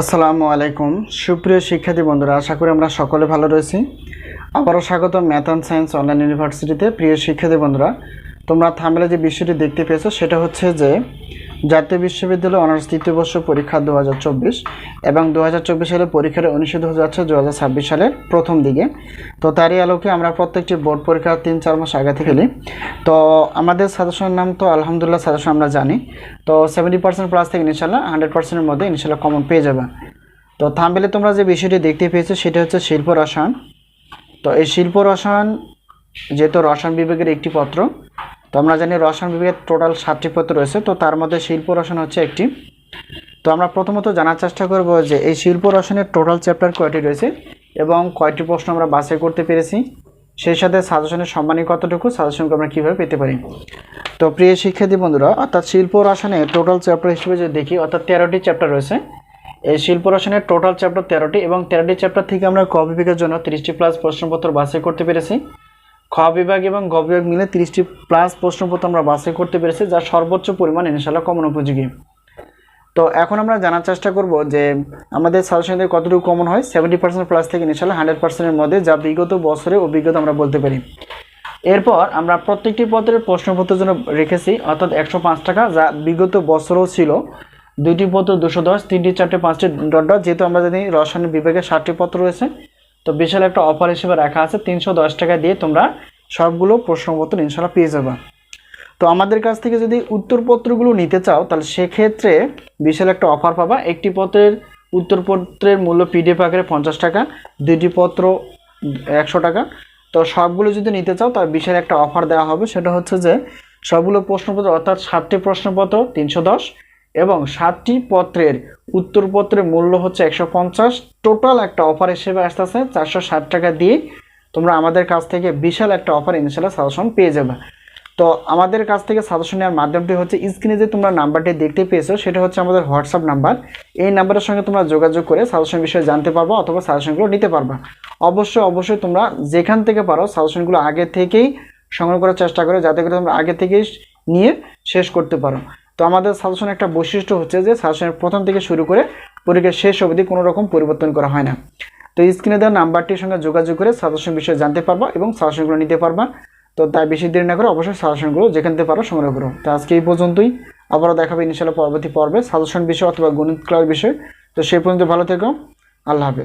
আসসালামু আলাইকুম। সুপ্রিয় শিক্ষার্থী বন্ধুরা, আশা করি আমরা সকলে ভালো রয়েছি। আবারও স্বাগত ম্যাথ অ্যান্ড সায়েন্স অনলাইন ইউনিভার্সিটিতে। প্রিয় শিক্ষার্থী বন্ধুরা, তোমরা থামলে যে বিষয়টি দেখতে পেয়েছ, সেটা হচ্ছে যে জাতীয় বিশ্ববিদ্যালয় অনার্স তৃতীয় বর্ষ পরীক্ষা দু হাজার চব্বিশ এবং দু হাজার চব্বিশ সালে পরীক্ষার অনুষ্ঠিত হয়ে যাচ্ছে দু হাজার ছাব্বিশ সালের প্রথম দিকে। তো তারই আলোকে আমরা প্রত্যেকটি বোর্ড পরীক্ষা তিন, চার মাস আগে থেকে নিই। তো আমাদের সাজেশনের নাম তো আলহামদুলিল্লাহ সাজেশন আমরা জানি। তো সেভেন্টি পার্সেন্ট প্লাস থেকে ইনশাল্লাহ হান্ড্রেড পার্সেন্টের মধ্যে ইনশাল্লাহ কমন পেয়ে যাবে। তো থামবেলে তোমরা যে বিষয়টি দেখতে পেয়েছ সেটা হচ্ছে শিল্প রসায়ন। তো এই শিল্প রসায়ন যেহেতু রসায়ন বিভাগের একটি পত্র তো আমরা জানি রসায়ন বিভাগের টোটাল সাতটি পত্র রয়েছে, তো তার মধ্যে শিল্প রসায়ন হচ্ছে একটি। তো আমরা প্রথমত জানার চেষ্টা করব যে এই শিল্প রসায়নের টোটাল চ্যাপ্টার কয়টি রয়েছে এবং কয়টি প্রশ্ন আমরা বাছাই করতে পেরেছি। সেই সাথে সাজেশনের সম্মানী কতটুকু সাজেশনকে আমরা কীভাবে পেতে পারি? তো প্রিয় শিক্ষার্থী বন্ধুরা, অর্থাৎ শিল্প রসায়নের টোটাল চ্যাপ্টার হিসেবে যদি দেখি, অর্থাৎ তেরোটি চ্যাপ্টার রয়েছে। এই শিল্প রসায়নের টোটাল চ্যাপ্টার তেরোটি এবং তেরোটি চ্যাপ্টার থেকে আমরা ক জন্য তিরিশটি প্লাস প্রশ্নপত্র বাছাই করতে পেরেছি। খ বিভাগ এবং গ বিভাগ মিলে তিরিশটি প্লাস প্রশ্নপত্র আমরা বাছাই করতে পেরেছি, যা সর্বোচ্চ পরিমাণ ইনশাল্লাহ কমন উপযোগী। তো এখন আমরা জানার চেষ্টা করব যে আমাদের সাজেশনের কতটুকু কমন হয় সেভেন্টি পার্সেন্ট প্লাস থেকে ইনশাল্লাহ হান্ড্রেড পার্সেন্টের মধ্যে, যা বিগত বছরের অভিজ্ঞতা আমরা বলতে পারি। এরপর আমরা প্রত্যেকটি পত্রের প্রশ্নপত্রের জন্য রেখেছি, অর্থাৎ একশো পাঁচ টাকা, যা বিগত বছরও ছিল। দুইটি পত্র দুশো দশ, তিনটি চারটে পাঁচটি ডট, যেহেতু আমরা জানি রসায়ন বিভাগে ষাটটি পত্র রয়েছে। তো বিশাল একটা অফার হিসেবে রাখা আছে, তিনশো দশ টাকা দিয়ে তোমরা সবগুলো প্রশ্নপত্র ইনশাল্লাহ পেয়ে যাবে। তো আমাদের কাছ থেকে যদি উত্তরপত্রগুলো নিতে চাও, তাহলে সেক্ষেত্রে বিশাল একটা অফার পাবা। একটি পত্রের উত্তরপত্রের মূল্য পিডিএফ আকারে পঞ্চাশ টাকা, দুইটি পত্র একশো টাকা। তো সবগুলো যদি নিতে চাও তার বিশাল একটা অফার দেওয়া হবে। সেটা হচ্ছে যে, সবগুলো প্রশ্নপত্র অর্থাৎ সাতটি প্রশ্নপত্র, তিনশো দশ, এবং সাতটি পত্রের উত্তরপত্রের মূল্য হচ্ছে একশো পঞ্চাশ। টোটাল একটা অফার হিসেবে আসতেছে চারশো ষাট টাকা দিয়ে। তোমরা আমাদের কাছ থেকে বিশাল একটা অফার ইনশাল্লাহ সাজেশন পেয়ে যাবে। তো আমাদের কাছ থেকে সাজেশন নেওয়ার মাধ্যমটি হচ্ছে স্ক্রিনে যে তোমরা নাম্বারটি দেখতে পেয়েছ, সেটা হচ্ছে আমাদের হোয়াটসঅ্যাপ নাম্বার এই নাম্বারের সঙ্গে তোমরা যোগাযোগ করে সাজেশন বিষয়ে জানতে পারবা অথবা সাজেশনগুলো নিতে পারবা। অবশ্যই অবশ্যই তোমরা যেখান থেকে পারো সাজেশনগুলো আগে থেকেই সংগ্রহ করার চেষ্টা করো, যাতে করে তোমরা আগে থেকেই নিয়ে শেষ করতে পারো। তো আমাদের সাজেশন একটা বৈশিষ্ট্য হচ্ছে যে সাজেশনের প্রথম থেকে শুরু করে পরীক্ষার শেষ অবধি কোনো রকম পরিবর্তন করা হয় না। তো স্ক্রিনে দেওয়া নাম্বারটির সঙ্গে যোগাযোগ করে সাজেশন বিষয়ে জানতে পারবা এবং সাজেশনগুলো নিতে পারবা। তো তাই বেশি দেরি না করে অবশ্যই সাজেশনগুলো যেখান থেকে পারো সংগ্রহ করো। তো আজকে এই পর্যন্তই। আবারও দেখাবে ইনশাল্লাহ পরবর্তী পর্বে সাজেশন বিষয় অথবা গণিত ক্লাস বিষয়। তো সেই পর্যন্ত ভালো থেকো। আল্লাহ হাফেজ।